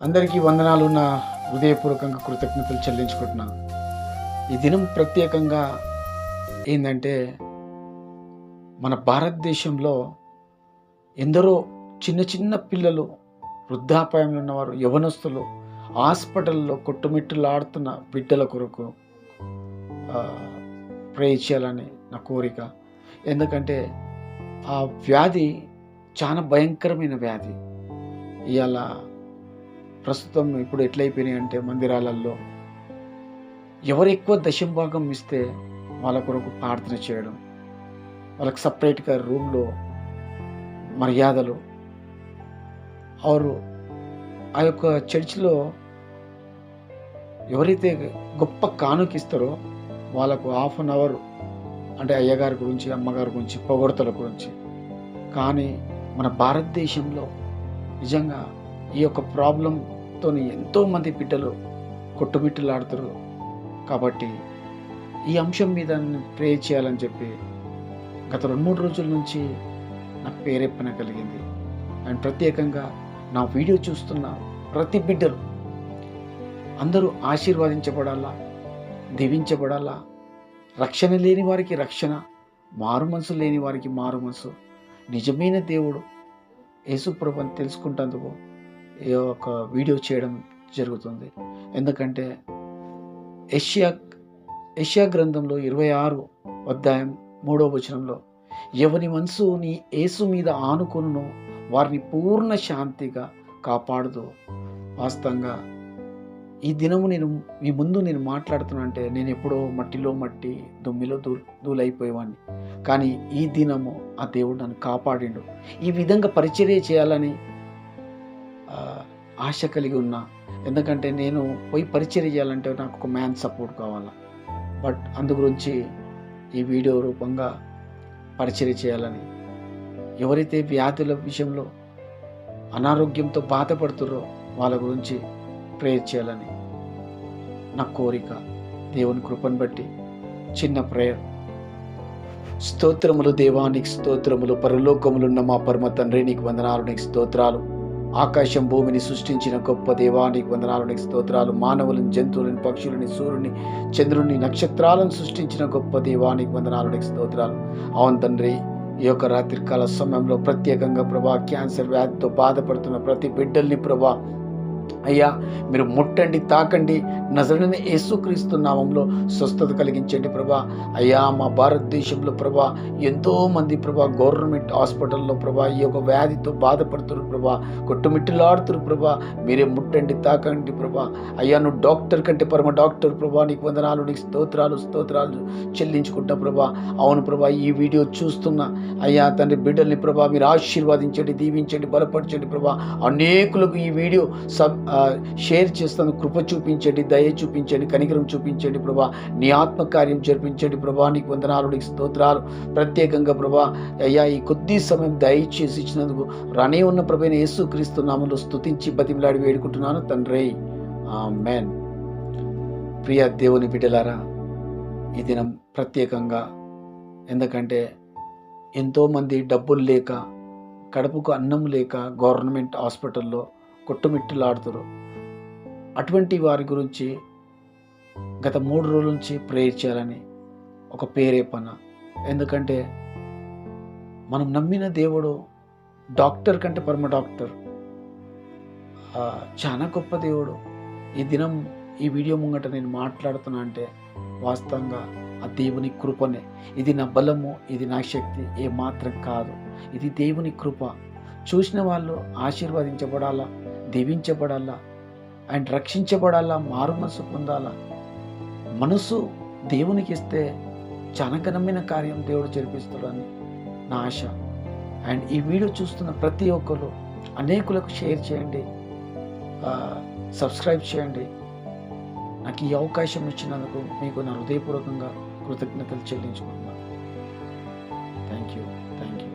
అందరికీ వందనాలు నా హృదయపూర్వకంగా కృతజ్ఞతలు చెల్లించుకుంటున్నా. ఈ దినం ప్రత్యేకంగా ఏంటంటే మన భారతదేశంలో ఎందరో చిన్న చిన్న పిల్లలు వృద్ధాపాయంలో ఉన్నవారు యవనస్తులు హాస్పిటల్లో కొట్టుమిట్టులాడుతున్న బిడ్డల కొరకు ప్రే చేయాలని నా కోరిక. ఎందుకంటే ఆ వ్యాధి చాలా భయంకరమైన వ్యాధి. ఇవాళ ప్రస్తుతం ఇప్పుడు ఎట్లయిపోయినాయి అంటే మందిరాలలో ఎవరు ఎక్కువ దశంభాగం ఇస్తే వాళ్ళ కొరకు ప్రార్థన చేయడం వాళ్ళకి సపరేట్గా రూమ్లో మర్యాదలు. వారు ఆ యొక్క చర్చిలో ఎవరైతే గొప్ప కానుకిస్తారో వాళ్ళకు హాఫ్ అన్ అవర్ అంటే అయ్యగారి గురించి అమ్మగారి గురించి పొగడతల గురించి. కానీ మన భారతదేశంలో నిజంగా ఈ యొక్క ప్రాబ్లంతో ఎంతోమంది బిడ్డలు కొట్టుమిట్టలాడుతారు. కాబట్టి ఈ అంశం మీద ప్రే చేయాలని చెప్పి గత రెండు మూడు రోజుల నుంచి నాకు పేరెప్పన కలిగింది. అండ్ ప్రత్యేకంగా నా వీడియో చూస్తున్న ప్రతి బిడ్డలు అందరూ ఆశీర్వదించబడాలా దీవించబడాలా రక్షణ లేని వారికి రక్షణ మారు మనసు లేని వారికి మారు మనసు. నిజమైన దేవుడు యేసుప్రభుని తెలుసుకుంటేందుకు ఈ ఒక వీడియో చేయడం జరుగుతుంది. ఎందుకంటే ఏషియా ఏషియా గ్రంథంలో ఇరవై ఆరు అధ్యాయం మూడో వచనంలో ఎవని మనసు నీ యేసు మీద ఆనుకును వారిని పూర్ణ శాంతిగా కాపాడుతూ వాస్తవంగా ఈ దినము నేను మీ ముందు నేను మాట్లాడుతున్నా అంటే నేను ఎప్పుడో మట్టిలో మట్టి దుమ్మిలో దూ దూలైపోయేవాడిని కానీ ఈ దినము ఆ దేవుడు నన్ను కాపాడిండు. ఈ విధంగా పరిచర్య చేయాలని ఆశ కలిగి ఉన్నా. ఎందుకంటే నేను పోయి పరిచర్య చేయాలంటే నాకు ఒక మ్యాన్ సపోర్ట్ కావాలా. బట్ అందు గురించి ఈ వీడియో రూపంగా పరిచర్య చేయాలని. ఎవరైతే వ్యాధుల విషయంలో అనారోగ్యంతో బాధపడుతుర్రో వాళ్ళ గురించి ప్రేయర్ చేయాలని నా కోరిక దేవుని కృపను బట్టి చిన్న ప్రేయర్. స్తోత్రములు దేవానికి స్తోత్రములు. పరలోకములున్న మా పరమ తండ్రి నీకు వందనాలు నీకు స్తోత్రాలు. ఆకాశం భూమిని సృష్టించిన గొప్ప దేవానికి వందనాలు నీకు స్తోత్రాలు. మానవులను జంతువులను పక్షులని సూర్యుని చంద్రుని నక్షత్రాలను సృష్టించిన గొప్ప దేవానికి వందనాలు నీకు స్తోత్రాలు. అవును తండ్రి ఈ యొక్క రాత్రికాల సమయంలో ప్రత్యేకంగా ప్రభా క్యాన్సర్ వ్యాధితో బాధపడుతున్న ప్రతి బిడ్డల్ని ప్రభా అయ్యా మీరు ముట్టండి తాకండి. నజరని యేసుక్రీస్తు నామంలో స్వస్థత కలిగించండి ప్రభా. అయ్యా మా భారతదేశంలో ప్రభా ఎంతోమంది ప్రభా గవర్నమెంట్ హాస్పిటల్లో ప్రభా ఈ యొక్క వ్యాధితో బాధపడుతున్నారు ప్రభా. కొట్టుమిట్టులాడుతున్నారు ప్రభా. మీరే ముట్టండి తాకండి ప్రభా. అయ్యా నువ్వు డాక్టర్ కంటే పరమ డాక్టర్ ప్రభా. నీకు వందనాలు నీకు స్తోత్రాలు స్తోత్రాలు చెల్లించుకుంటా ప్రభా. అవును ప్రభా ఈ వీడియో చూస్తున్న అయ్యా తండ్రి బిడ్డల్ని ప్రభా మీరు ఆశీర్వదించండి దీవించండి బలపరచండి ప్రభా. అనేకులకు ఈ వీడియో సబ్ షేర్ చేస్తాను కృప చూపించండి దయ చూపించండి కనికరం చూపించండి ప్రభా. నీ ఆత్మకార్యం జరిపించండి ప్రభా. నీకు వందనాలు నీకు స్తోత్రాలు. ప్రత్యేకంగా ప్రభా అయ్యా ఈ కొద్ది సమయం దయచేసి ఇచ్చినందుకు రానే ఉన్న ప్రభైన యేసు క్రీస్తు నామంలో స్తుతించి బతిమలాడి వేడుకుంటున్నాను తండ్రి. మెన్ ప్రియ దేవుని బిడ్డలారా ఈ దినం ప్రత్యేకంగా ఎందుకంటే ఎంతోమంది డబ్బులు లేక కడుపుకు అన్నం లేక గవర్నమెంట్ హాస్పిటల్లో కొట్టుమిట్టులాడుతారు. అటువంటి వారి గురించి గత మూడు రోజుల నుంచి ప్రేయర్ చేయాలని ఒక పేరేపన ఎందుకంటే మనం నమ్మిన దేవుడు డాక్టర్ కంటే పరమ డాక్టర్. చాలా గొప్ప దేవుడు. ఈ దినం ఈ వీడియో ముంగట నేను మాట్లాడుతున్నా అంటే వాస్తవంగా ఆ దేవుని కృపనే. ఇది నా బలము ఇది నా శక్తి ఏ మాత్రం కాదు. ఇది దేవుని కృప. చూసిన వాళ్ళు ఆశీర్వదించబడాలా? దీవించబడాలా? అండ్ రక్షించబడాలా? మారు మనసు పొందాలా? మనసు దేవునికి ఇస్తే చాలా ఘనమైన కార్యం దేవుడు జరిపిస్తాడని నా ఆశ. అండ్ ఈ వీడియో చూస్తున్న ప్రతి ఒక్కరు అనేకులకు షేర్ చేయండి. సబ్స్క్రైబ్ చేయండి. నాకు ఈ అవకాశం ఇచ్చినందుకు మీకు నా హృదయపూర్వకంగా కృతజ్ఞతలు చెల్లించుకుంటున్నాను. Thank you thank you